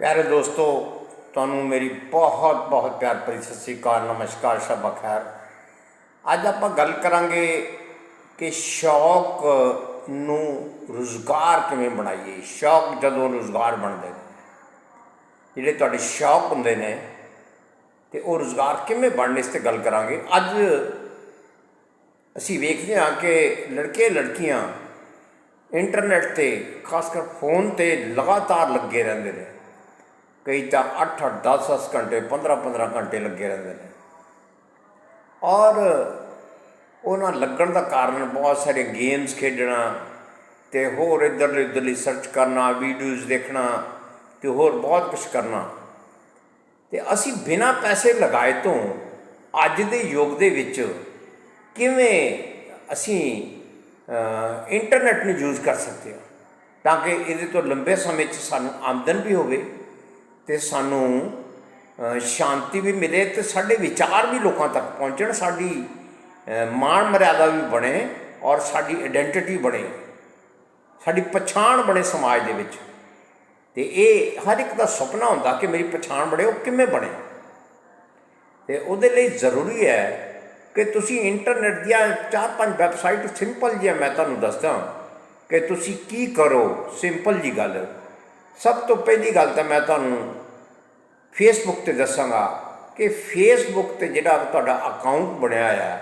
ਪਿਆਰੇ ਦੋਸਤੋ, ਤੁਹਾਨੂੰ ਮੇਰੀ ਬਹੁਤ ਬਹੁਤ ਪਿਆਰ ਭਰੀ ਸਤਿ ਸ੍ਰੀ ਅਕਾਲ, ਨਮਸਕਾਰ, ਸ਼ਬਾ ਖੈਰ। ਅੱਜ ਆਪਾਂ ਗੱਲ ਕਰਾਂਗੇ ਕਿ ਸ਼ੌਕ ਨੂੰ ਰੁਜ਼ਗਾਰ ਕਿਵੇਂ ਬਣਾਈਏ। ਸ਼ੌਕ ਜਦੋਂ ਰੁਜ਼ਗਾਰ ਬਣਦੇ ਨੇ, ਜਿਹੜੇ ਤੁਹਾਡੇ ਸ਼ੌਕ ਹੁੰਦੇ ਨੇ, ਤੇ ਉਹ ਰੁਜ਼ਗਾਰ ਕਿਵੇਂ ਬਣਨ ਇਸ ਤੇ ਗੱਲ ਕਰਾਂਗੇ। ਅੱਜ ਅਸੀਂ ਵੇਖਦੇ ਹਾਂ ਕਿ ਲੜਕੇ ਲੜਕੀਆਂ ਇੰਟਰਨੈਟ ਤੇ ਖਾਸ ਕਰ ਫੋਨ ਤੇ ਲਗਾਤਾਰ ਲੱਗੇ ਰਹਿੰਦੇ ਨੇ। ਕਈ ਤਾਂ 8-8 10-10 ਘੰਟੇ 15-15 ਘੰਟੇ ਲੱਗੇ ਰਹਿੰਦੇ ਨੇ। ਔਰ ਉਹਨਾਂ ਲੱਗਣ ਦਾ ਕਾਰਨ ਬਹੁਤ ਸਾਰੇ ਗੇਮਸ ਖੇਡਣਾ ਤੇ ਹੋਰ ਇੱਧਰ ਉੱਧਰਲੀ ਸਰਚ ਕਰਨਾ ਵੀਡੀਓਜ਼ ਦੇਖਣਾ ਤੇ ਹੋਰ ਬਹੁਤ ਕੁਝ ਕਰਨਾ। ਤੇ ਅਸੀਂ ਬਿਨਾਂ ਪੈਸੇ ਲਗਾਏ ਤੋਂ ਅੱਜ ਦੇ ਯੁੱਗ ਦੇ ਵਿੱਚ ਕਿਵੇਂ ਅਸੀਂ ਅ, ਇੰਟਰਨੈਟ ਨੂੰ ਯੂਜ਼ ਕਰ ਸਕਦੇ ਹਾਂ ਤਾਂ ਕਿ ਇਹਦੇ ਤੋਂ ਲੰਬੇ ਸਮੇਂ 'ਚ ਸਾਨੂੰ ਆਮਦਨ ਵੀ ਹੋਵੇ ਤੇ ਸਾਨੂੰ ਸ਼ਾਂਤੀ ਵੀ ਮਿਲੇ ਤੇ ਸਾਡੇ ਵਿਚਾਰ ਵੀ ਲੋਕਾਂ ਤੱਕ ਪਹੁੰਚਣ, ਸਾਡੀ ਮਾਣ ਮਰਿਆਦਾ ਵੀ ਬਣੇ ਔਰ ਸਾਡੀ ਆਇਡੈਂਟੀਟੀ ਬਣੇ, ਸਾਡੀ ਪਛਾਣ ਬਣੇ ਸਮਾਜ ਦੇ ਵਿੱਚ। ਤੇ ਇਹ ਹਰ ਇੱਕ ਦਾ ਸੁਪਨਾ ਹੁੰਦਾ ਕਿ ਮੇਰੀ ਪਛਾਣ ਬਣੇ, ਉਹ ਕਿਵੇਂ ਬਣੇ। ਤੇ ਉਹਦੇ ਲਈ ਜ਼ਰੂਰੀ ਹੈ ਕਿ ਤੁਸੀਂ ਇੰਟਰਨੈਟ ਦੀਆਂ ਚਾਰ ਪੰਜ ਵੈਬਸਾਈਟ ਸਿੰਪਲ ਜਿਹਾ ਮੈਂ ਤੁਹਾਨੂੰ ਦੱਸਦਾ, ਕਿ ਤੁਸੀਂ ਕੀ ਕਰੋ ਸਿੰਪਲ ਜੀ ਗੱਲ। ਸਭ ਤੋਂ ਪਹਿਲੀ ਗੱਲ ਤਾਂ ਮੈਂ ਤੁਹਾਨੂੰ ਫੇਸਬੁੱਕ ਤੇ ਦੱਸਾਂਗਾ ਕਿ ਫੇਸਬੁੱਕ ਤੇ ਜਿਹੜਾ ਤੁਹਾਡਾ ਅਕਾਊਂਟ ਬਣਿਆ ਆ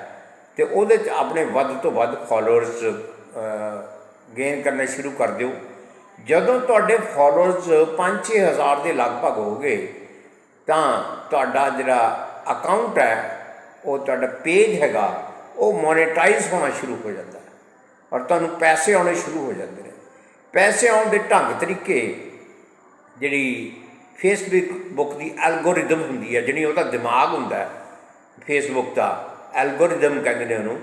ਤੇ ਉਹਦੇ 'ਚ ਆਪਣੇ ਵੱਧ ਤੋਂ ਵੱਧ ਫਾਲੋਅਰਸ ਗੇਨ ਕਰਨੇ ਸ਼ੁਰੂ ਕਰ ਦਿਓ। ਜਦੋਂ ਤੁਹਾਡੇ ਫਾਲੋਅਰਸ 5-6000 ਦੇ ਲਗਭਗ ਹੋਗੇ ਤਾਂ ਤੁਹਾਡਾ ਜਿਹੜਾ ਅਕਾਊਂਟ ਹੈ, ਉਹ ਤੁਹਾਡਾ ਪੇਜ ਹੈਗਾ, ਉਹ ਮੋਨੇਟਾਈਜ਼ ਹੋਣਾ ਸ਼ੁਰੂ ਹੋ ਜਾਂਦਾ ਹੈ। ਔਰ ਤੁਹਾਨੂੰ ਪੈਸੇ ਆਉਣੇ ਸ਼ੁਰੂ ਹੋ ਜਾਂਦੇ ਨੇ। ਪੈਸੇ ਆਉਣ ਦੇ ਢੰਗ ਤਰੀਕੇ ਜਿਹੜੀ ਫੇਸਬੁੱਕ ਦੀ ਐਲਗੋਰਿਦਮ ਹੁੰਦੀ ਹੈ, ਜਿਹੜੀ ਉਹਦਾ ਦਿਮਾਗ ਹੁੰਦਾ ਹੈ ਫੇਸਬੁੱਕ ਦਾ ਐਲਗੋਰਿਦਮ ਕਹਿੰਦੇ ਨੇ ਉਹਨੂੰ,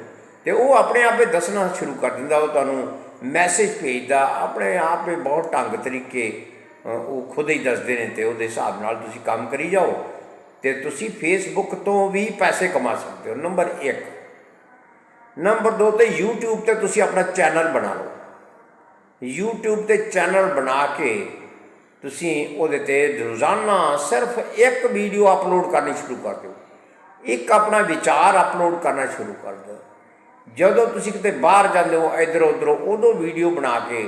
ਤੇ ਉਹ ਆਪਣੇ ਆਪੇ ਦੱਸਣਾ ਸ਼ੁਰੂ ਕਰ ਦਿੰਦਾ, ਉਹ ਤੁਹਾਨੂੰ ਮੈਸੇਜ ਭੇਜਦਾ, ਆਪਣੇ ਆਪੇ ਬਹੁਤ ਢੰਗ ਤਰੀਕੇ ਉਹ ਖੁਦ ਹੀ ਦੱਸਦੇ ਨੇ ਤੇ ਉਹਦੇ ਹਿਸਾਬ ਨਾਲ ਤੁਸੀਂ ਕੰਮ ਕਰੀ ਜਾਓ, ਤੇ ਤੁਸੀਂ ਫੇਸਬੁੱਕ ਤੋਂ ਵੀ ਪੈਸੇ ਕਮਾ ਸਕਦੇ ਹੋ। ਨੰਬਰ 1 ਨੰਬਰ 2 ਤੇ YouTube ਤੇ ਤੁਸੀਂ ਆਪਣਾ ਚੈਨਲ ਬਣਾ ਲਓ। YouTube ਤੇ ਚੈਨਲ ਬਣਾ ਕੇ ਤੁਸੀਂ ਉਹਦੇ ਤੇ ਰੋਜ਼ਾਨਾ ਸਿਰਫ ਇੱਕ ਵੀਡੀਓ ਅਪਲੋਡ ਕਰਨੀ ਸ਼ੁਰੂ ਕਰ ਦਿਓ। ਇੱਕ ਆਪਣਾ ਵਿਚਾਰ ਅਪਲੋਡ ਕਰਨਾ ਸ਼ੁਰੂ ਕਰ ਦਿਓ। ਜਦੋਂ ਤੁਸੀਂ ਕਿਤੇ ਬਾਹਰ ਜਾਂਦੇ ਹੋ ਇੱਧਰ ਉੱਧਰ ਉਦੋਂ ਵੀਡੀਓ ਬਣਾ ਕੇ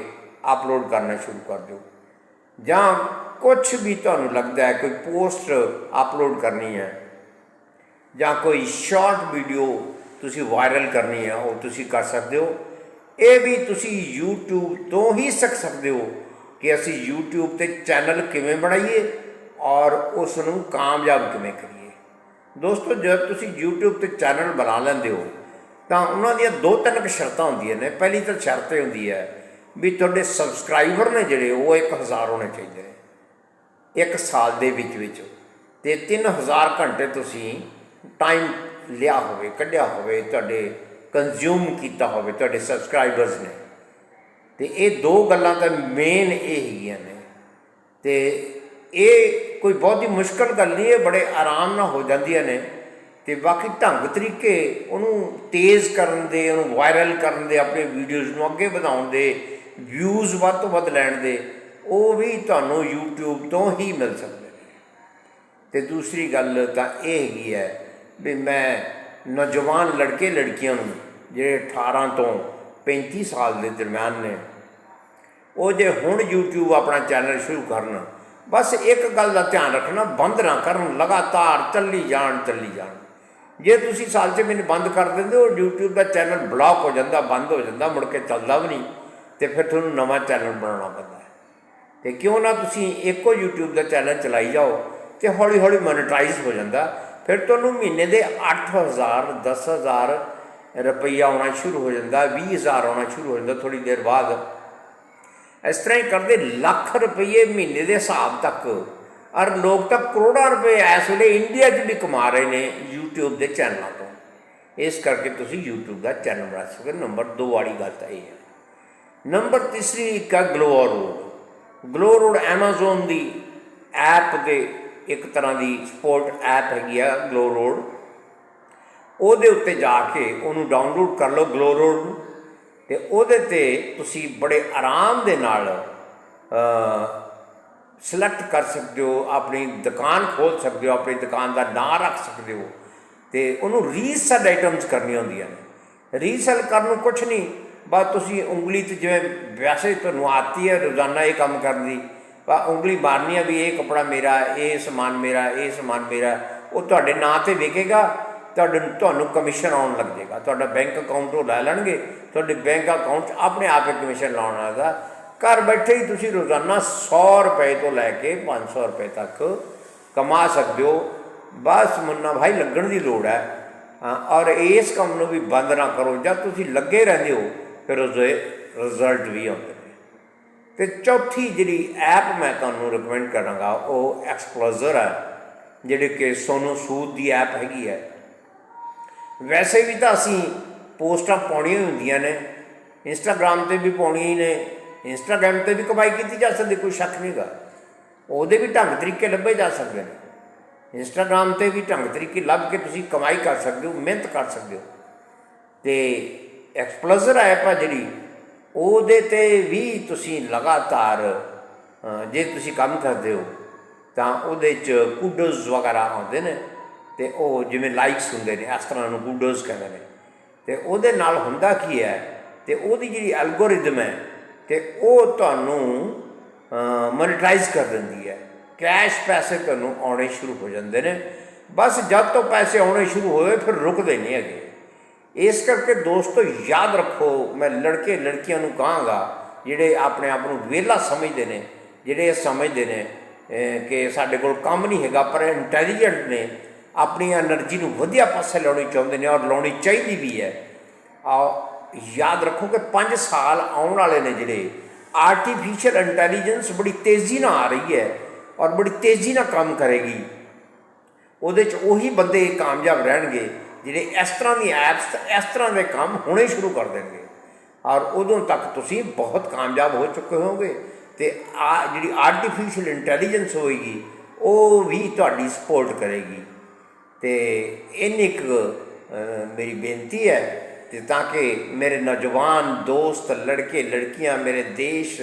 ਅਪਲੋਡ ਕਰਨਾ ਸ਼ੁਰੂ ਕਰ ਦਿਓ। ਜਾਂ ਕੁਝ ਵੀ ਤੁਹਾਨੂੰ ਲੱਗਦਾ ਹੈ ਕੋਈ ਪੋਸਟ ਅਪਲੋਡ ਕਰਨੀ ਹੈ ਜਾਂ ਕੋਈ ਸ਼ਾਰਟ ਵੀਡੀਓ ਤੁਸੀਂ ਵਾਇਰਲ ਕਰਨੀ ਹੈ, ਉਹ ਤੁਸੀਂ ਕਰ ਸਕਦੇ ਹੋ। ਇਹ ਵੀ ਤੁਸੀਂ YouTube ਤੋਂ ਹੀ ਸਿੱਖ ਸਕਦੇ ਹੋ। ਕਿ ਅਸੀਂ YouTube ਤੇ ਚੈਨਲ ਕਿਵੇਂ ਬਣਾਈਏ ਔਰ ਉਸ ਨੂੰ ਕਾਮਯਾਬ ਕਿਵੇਂ ਕਰੀਏ। ਦੋਸਤੋ, ਜਦ ਤੁਸੀਂ YouTube ਤੇ ਚੈਨਲ ਬਣਾ ਲੈਂਦੇ ਹੋ, ਤਾਂ ਉਹਨਾਂ ਦੀਆਂ ਦੋ ਤਿੰਨ ਕੁ ਸ਼ਰਤਾਂ ਹੁੰਦੀਆਂ ਨੇ। ਪਹਿਲੀ ਤਾਂ ਸ਼ਰਤ ਇਹ ਹੁੰਦੀ ਹੈ ਵੀ ਤੁਹਾਡੇ ਸਬਸਕ੍ਰਾਈਬਰ ਨੇ ਜਿਹੜੇ, ਉਹ 1000 ਹੋਣੇ ਚਾਹੀਦੇ ਨੇ। ਇੱਕ ਸਾਲ ਦੇ ਵਿੱਚ ਵਿੱਚ। ਤੇ 3000 ਘੰਟੇ ਤੁਸੀਂ ਟਾਈਮ ਲਿਆ ਹੋਵੇ, ਕੱਢਿਆ ਹੋਵੇ, ਤੁਹਾਡੇ ਕੰਜ਼ਿਊਮ ਕੀਤਾ ਹੋਵੇ, ਤੁਹਾਡੇ ਸਬਸਕ੍ਰਾਈਬਰਸ ਨੇ। ਤੇ ਇਹ ਦੋ ਗੱਲਾਂ ਤਾਂ ਮੇਨ ਇਹ ਹੈਗੀਆਂ ਨੇ। ਤੇ ਇਹ ਕੋਈ ਬਹੁਤੀ ਮੁਸ਼ਕਲ ਗੱਲ ਨਹੀਂ, ਇਹ ਬੜੇ ਆਰਾਮ ਨਾਲ ਹੋ ਜਾਂਦੀਆਂ ਨੇ। ਤੇ ਬਾਕੀ ਢੰਗ ਤਰੀਕੇ ਉਹਨੂੰ ਤੇਜ਼ ਕਰਨ ਦੇ, ਉਹਨੂੰ ਵਾਇਰਲ ਕਰਨ ਦੇ, ਆਪਣੇ ਵੀਡੀਓਜ਼ ਨੂੰ ਅੱਗੇ ਵਧਾਉਣ ਦੇ ਵਿਊਜ਼ ਵੱਧ ਤੋਂ ਵੱਧ ਲੈਣ ਦੇ, ਉਹ ਵੀ ਤੁਹਾਨੂੰ YouTube ਤੋਂ ਹੀ ਮਿਲ ਸਕਦੇ ਨੇ। ਤੇ ਦੂਸਰੀ ਗੱਲ ਤਾਂ ਇਹ ਹੈਗੀ ਹੈ ਵੀ ਮੈਂ ਨੌਜਵਾਨ ਲੜਕੇ ਲੜਕੀਆਂ ਨੂੰ, ਜਿਹੜੇ 18 ਤੋਂ 35 ਸਾਲ ਦੇ ਦਰਮਿਆਨ ਨੇ। ਉਹ ਜੇ ਹੁਣ YouTube ਆਪਣਾ ਚੈਨਲ ਸ਼ੁਰੂ ਕਰਨ, ਬਸ ਇੱਕ ਗੱਲ ਦਾ ਧਿਆਨ ਰੱਖਣਾ, ਬੰਦ ਨਾ ਕਰਨ, ਲਗਾਤਾਰ ਚੱਲੀ ਜਾਣ ਚੱਲੀ ਜਾਣ। ਜੇ ਤੁਸੀਂ ਸਾਲ 'ਚ ਮੈਨੂੰ ਬੰਦ ਕਰ ਦਿੰਦੇ ਹੋ, YouTube ਦਾ ਚੈਨਲ ਬਲੌਕ ਹੋ ਜਾਂਦਾ, ਬੰਦ ਹੋ ਜਾਂਦਾ, ਮੁੜ ਕੇ ਚੱਲਦਾ ਵੀ ਨਹੀਂ, ਤੇ ਫਿਰ ਤੁਹਾਨੂੰ ਨਵਾਂ ਚੈਨਲ ਬਣਾਉਣਾ ਪੈਂਦਾ ਹੈ। ਤੇ ਕਿਉਂ ਨਾ ਤੁਸੀਂ ਇੱਕੋ YouTube ਦਾ ਚੈਨਲ ਚਲਾਈ ਜਾਓ, ਤੇ ਹੌਲੀ ਹੌਲੀ ਮੋਨੇਟਾਈਜ਼ ਹੋ ਜਾਂਦਾ। ਫਿਰ ਤੁਹਾਨੂੰ ਮਹੀਨੇ ਦੇ 8000 10000 ਰੁਪਈਆ ਆਉਣਾ ਸ਼ੁਰੂ ਹੋ ਜਾਂਦਾ 20000 ਆਉਣਾ ਸ਼ੁਰੂ ਹੋ ਜਾਂਦਾ ਥੋੜੀ ਦੇਰ ਬਾਅਦ। ਇਸ ਤਰ੍ਹਾਂ ਹੀ ਕਰਦੇ ਲੱਖ ਰੁਪਏ ਮਹੀਨੇ ਦੇ ਹਿਸਾਬ ਤੱਕ। ਔਰ ਲੋਕ ਤਾਂ ਕਰੋੜਾਂ ਰੁਪਏ ਇਸ ਵੇਲੇ ਇੰਡੀਆ 'ਚ ਵੀ ਕਮਾ ਰਹੇ ਨੇ YouTube ਦੇ ਚੈਨਲਾਂ ਤੋਂ। ਇਸ ਕਰਕੇ ਤੁਸੀਂ YouTube ਦਾ ਚੈਨਲ ਬਣਾ ਸਕਦੇ ਹੋ। ਨੰਬਰ 2 ਵਾਲੀ ਗੱਲ ਤਾਂ ਇਹ ਹੈ। ਨੰਬਰ ਤੀਸਰੀ ਇੱਕ ਹੈ GlowRoad GlowRoad Amazon ਦੀ ਐਪ ਦੇ ਇੱਕ ਤਰ੍ਹਾਂ ਦੀ ਸਪੋਰਟ ਐਪ ਹੈਗੀ ਆ ਗਲੋ ਰੋਡ ਉਹਦੇ ਉੱਤੇ ਜਾ ਕੇ ਉਹਨੂੰ ਡਾਊਨਲੋਡ ਕਰ ਲਓ ਗਲੋ ਰੋਡ ਨੂੰ ਤੇ ਉਹਦੇ ਤੇ ਤੁਸੀਂ ਬੜੇ ਆਰਾਮ ਦੇ ਨਾਲ ਅ ਸਿਲੈਕਟ ਕਰ ਸਕਦੇ ਹੋ, ਆਪਣੀ ਦੁਕਾਨ ਖੋਲ ਸਕਦੇ ਹੋ, ਆਪਣੀ ਦੁਕਾਨ ਦਾ ਨਾਂ ਰੱਖ ਸਕਦੇ ਹੋ ਤੇ ਉਹਨੂੰ ਰੀਸੈਲ ਆਈਟਮਸ ਕਰਨੀਆਂ ਹੁੰਦੀਆਂ ਨੇ। ਰੀਸੈਲ ਕਰਨ ਨੂੰ ਕੁਝ ਨਹੀਂ, ਬਸ ਤੁਸੀਂ ਉਂਗਲੀ ਤੇ ਜਿਵੇਂ ਵੈਸੇ ਤੁਹਾਨੂੰ ਆਤੀ ਹੈ ਰੋਜ਼ਾਨਾ ਇਹ ਕੰਮ ਕਰਨ ਦੀ ਬਾ ਉਂਗਲੀ ਮਾਰਨੀ ਆ ਵੀ ਇਹ ਕਪੜਾ ਮੇਰਾ, ਇਹ ਸਮਾਨ ਮੇਰਾ, ਇਹ ਸਮਾਨ ਮੇਰਾ, ਉਹ ਤੁਹਾਡੇ ਨਾਂ ਤੇ ਵਿਕੇਗਾ ਤੁਹਾਡੇ, ਤੁਹਾਨੂੰ ਕਮਿਸ਼ਨ ਆਉਣ ਲੱਗ ਜਾਏਗਾ। ਤੁਹਾਡਾ ਬੈਂਕ ਅਕਾਊਂਟ ਉਹ ਲੈ ਲੈਣਗੇ। ਤੁਹਾਡੇ ਬੈਂਕ ਅਕਾਊਂਟ 'ਚ ਆਪਣੇ ਆਪ ਹੀ ਕਮਿਸ਼ਨ ਲਾਉਣ ਲੱਗਾ ਘਰ ਬੈਠੇ ਹੀ ਤੁਸੀਂ ਰੋਜ਼ਾਨਾ 100 ਰੁਪਏ ਤੋਂ ਲੈ ਕੇ 500 ਰੁਪਏ ਤੱਕ ਕਮਾ ਸਕਦੇ ਹੋ। ਬਸ ਮੁੰਨਾ ਭਾਈ, ਲੱਗਣ ਦੀ ਲੋੜ ਹੈ। ਔਰ ਇਸ ਕੰਮ ਨੂੰ ਵੀ ਬੰਦ ਨਾ ਕਰੋ। ਜਦ ਤੁਸੀਂ ਲੱਗੇ ਰਹਿੰਦੇ ਹੋ, ਫਿਰ ਉਹਦੇ ਰਿਜ਼ਲਟ ਵੀ ਆਉਂਦੇ ਨੇ। ਤੇ ਚੌਥੀ ਜਿਹੜੀ ਐਪ ਮੈਂ ਤੁਹਾਨੂੰ ਰეკਮੈਂਡ ਕਰਾਂਗਾ, ਉਹ ਐਕਸਪਲੋਜ਼ਰ ਹੈ, ਜਿਹੜੇ ਕਿ ਸੋਨੂ ਸੂਦ ਦੀ ਐਪ ਹੈਗੀ ਹੈ। ਵੈਸੇ ਵੀ ਤਾਂ ਅਸੀਂ ਪੋਸਟਾਂ ਪਾਉਣੀਆਂ ਹੀ ਹੁੰਦੀਆਂ ਨੇ। ਇੰਸਟਾਗ੍ਰam ਤੇ ਵੀ ਪਾਉਣੀਆਂ ਹੀ ਨੇ। ਇੰਸਟਾਗ੍ਰam ਤੇ ਵੀ ਕਮਾਈ ਕੀਤੀ ਜਾ ਸਕਦੀ, ਕੋਈ ਸ਼ੱਕ ਨਹੀਂਗਾ ਉਹਦੇ ਵੀ ਢੰਗ ਤਰੀਕੇ ਲੱਭੇ ਜਾ ਸਕਦੇ ਨੇ। ਇੰਸਟਾਗ੍ਰam ਤੇ ਵੀ ਢੰਗ ਤਰੀਕੇ ਲੱਭ ਕੇ ਤੁਸੀਂ ਕਮਾਈ ਕਰ ਸਕਦੇ ਹੋ, ਮਿਹਨਤ ਕਰ ਸਕਦੇ ਹੋ। ਤੇ ਐਕਸਪਲੋਜ਼ਰ ਐਪ ਆ ਜਿਹੜੀ, ਉਹਦੇ ਤੇ ਵੀ ਤੁਸੀਂ ਲਗਾਤਾਰ ਜੇ ਤੁਸੀਂ ਕੰਮ ਕਰਦੇ ਹੋ, ਤਾਂ ਉਹਦੇ ਚ ਕੂਡੋਜ਼ ਵਗੈਰਾ ਆਉਂਦੇ ਨੇ। ਤੇ ਉਹ ਜਿਵੇਂ ਲਾਈਕਸ ਹੁੰਦੇ ਨੇ, ਇਸ ਤਰ੍ਹਾਂ ਨੂੰ ਕੂਡੋਜ਼ ਕਹਿੰਦੇ ਨੇ। ਤੇ ਉਹਦੇ ਨਾਲ ਹੁੰਦਾ ਕੀ ਹੈ, ਤੇ ਉਹਦੀ ਜਿਹੜੀ ਐਲਗੋਰਿਦਮ ਹੈ, ਤੇ ਉਹ ਤੁਹਾਨੂੰ ਮੋਨੇਟਾਈਜ਼ ਕਰ ਦਿੰਦੀ ਹੈ। ਕੈਸ਼ ਪੈਸੇ ਤੁਹਾਨੂੰ ਆਉਣੇ ਸ਼ੁਰੂ ਹੋ ਜਾਂਦੇ ਨੇ। ਬਸ ਜਦ ਤੋਂ ਪੈਸੇ ਆਉਣੇ ਸ਼ੁਰੂ ਹੋਏ, ਫਿਰ ਰੁਕਦੇ ਨਹੀਂ ਹੈਗੇ। ਇਸ ਕਰਕੇ ਦੋਸਤੋ, ਯਾਦ ਰੱਖੋ, ਮੈਂ ਲੜਕੇ ਲੜਕੀਆਂ ਨੂੰ ਕਹਾਂਗਾ, ਜਿਹੜੇ ਆਪਣੇ ਆਪ ਨੂੰ ਵਿਹਲਾ ਸਮਝਦੇ ਨੇ, ਜਿਹੜੇ ਇਹ ਸਮਝਦੇ ਨੇ ਕਿ ਸਾਡੇ ਕੋਲ ਕੰਮ ਨਹੀਂ ਹੈਗਾ, ਪਰ ਇੰਟੈਲੀਜੈਂਟ ਨੇ। ਆਪਣੀ એનર્ਜੀ ਨੂੰ ਵਧੀਆ ਪਾਸੇ ਲਾਉਣੀ ਚਾਹੁੰਦੇ ਨੇ ਔਰ ਲਾਉਣੀ ਚਾਹੀਦੀ ਵੀ ਹੈ। ਆ ਯਾਦ ਰੱਖੋ ਕਿ 5 ਸਾਲ ਆਉਣ ਵਾਲੇ ਨੇ ਜਿਹੜੇ। ਆਰਟੀਫੀਸ਼ੀਅਲ ਇੰਟੈਲੀਜੈਂਸ ਬੜੀ ਤੇਜ਼ੀ ਨਾਲ ਆ ਰਹੀ ਹੈ ਔਰ ਬੜੀ ਤੇਜ਼ੀ ਨਾਲ ਕੰਮ ਕਰੇਗੀ। ਉਹਦੇ 'ਚ ਉਹੀ ਬੰਦੇ ਕਾਮਯਾਬ ਰਹਿਣਗੇ ਜਿਹੜੇ ਇਸ ਤਰ੍ਹਾਂ ਦੀ ਐਪਸ ਇਸ ਤਰ੍ਹਾਂ ਦੇ ਕੰਮ ਹੋਣੇ ਸ਼ੁਰੂ ਕਰ ਦੇਣਗੇ। ਔਰ ਉਦੋਂ ਤੱਕ ਤੁਸੀਂ ਬਹੁਤ ਕਾਮਯਾਬ ਹੋ ਚੁੱਕੇ ਹੋਵੋਗੇ ਤੇ ਆ ਜਿਹੜੀ ਆਰਟੀਫੀਸ਼ੀਅਲ ਇੰਟੈਲੀਜੈਂਸ ਹੋਏਗੀ, ਉਹ ਵੀ ਤੁਹਾਡੀ ਸਪੋਰਟ ਕਰੇਗੀ। ਤੇ ਇੰਨੀ ਕੁ ਮੇਰੀ ਬੇਨਤੀ ਹੈ ਤੇ ਤਾਂ ਕਿ ਮੇਰੇ ਨੌਜਵਾਨ ਦੋਸਤ, ਲੜਕੇ, ਲੜਕੀਆਂ ਮੇਰੇ ਦੇਸ਼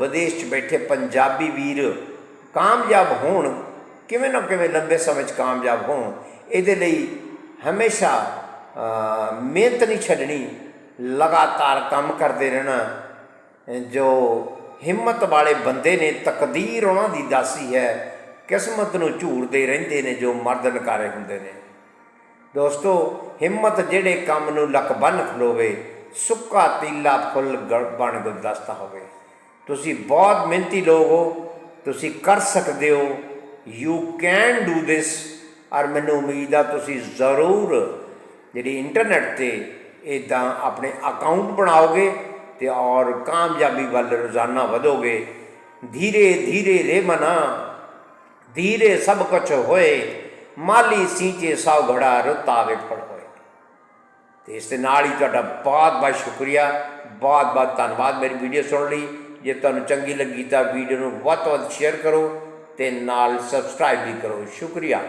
ਵਿਦੇਸ਼ 'ਚ ਬੈਠੇ ਪੰਜਾਬੀ ਵੀਰ ਕਾਮਯਾਬ ਹੋਣ, ਕਿਵੇਂ ਨਾ ਕਿਵੇਂ ਲੰਬੇ ਸਮੇਂ 'ਚ ਕਾਮਯਾਬ ਹੋਣ, ਇਹਦੇ ਲਈ ਹਮੇਸ਼ਾ ਮਿਹਨਤ ਨਹੀਂ ਛੱਡਣੀ, ਲਗਾਤਾਰ ਕੰਮ ਕਰਦੇ ਰਹਿਣਾ, ਜੋ ਹਿੰਮਤ ਵਾਲੇ ਬੰਦੇ ਨੇ, ਤਕਦੀਰ ਉਹਨਾਂ ਦੀ ਦਾਸੀ ਹੈ ਕਿਸਮਤ ਨੂੰ ਝੂਰਦੇ ਰਹਿੰਦੇ ਨੇ ਜੋ ਮਰਦ ਨਕਾਰੇ ਹੁੰਦੇ ਨੇ। ਦੋਸਤੋ, ਹਿੰਮਤ ਜਿਹੜੇ ਕੰਮ ਨੂੰ ਲੱਕ ਬੰਨ ਖਲੋਵੇ, ਸੁੱਕਾ ਤੀਲਾ ਫੁੱਲ ਗ- ਬਣ ਗੁਲਦਸਤਾ ਹੋਵੇ। ਤੁਸੀਂ ਬਹੁਤ ਮਿਹਨਤੀ ਲੋਕ ਹੋ, ਤੁਸੀਂ ਕਰ ਸਕਦੇ ਹੋ। ਯੂ ਕੈਨ ਡੂ ਥਿਸ ਔਰ ਮੈਨੂੰ ਉਮੀਦ ਆ ਤੁਸੀਂ ਜ਼ਰੂਰ ਜਿਹੜੀ ਇੰਟਰਨੈਟ ਤੇ ਇਦਾਂ ਆਪਣੇ ਅਕਾਊਂਟ ਬਣਾਓਗੇ ਤੇ ਔਰ ਕਾਮਯਾਬੀ ਵੱਲ ਰੋਜ਼ਾਨਾ ਵਧੋਗੇ। ਧੀਰੇ ਧੀਰੇ ਰੇ ਮਨਾ। ਧੀਰੇ ਸਭ ਕੁਛ ਹੋਏ, ਮਾਲੀ ਸੀਂਚੇ ਸਭ ਘੜਾ ਰੁਤਾਵੇ ਫੜ ਹੋਏ। ਤੇ ਇਸ ਦੇ ਨਾਲ ਹੀ ਤੁਹਾਡਾ ਬਹੁਤ ਬਹੁਤ ਸ਼ੁਕਰੀਆ, ਬਹੁਤ ਬਹੁਤ ਧੰਨਵਾਦ ਮੇਰੀ ਵੀਡੀਓ ਸੁਣ ਲਈ। ਜੇ ਤੁਹਾਨੂੰ ਚੰਗੀ ਲੱਗੀ ਤਾਂ ਵੀਡੀਓ ਨੂੰ ਵੱਧ ਤੋਂ ਵੱਧ ਸ਼ੇਅਰ ਕਰੋ ਤੇ ਨਾਲ ਸਬਸਕ੍ਰਾਈਬ ਵੀ ਕਰੋ। ਸ਼ੁਕਰੀਆ।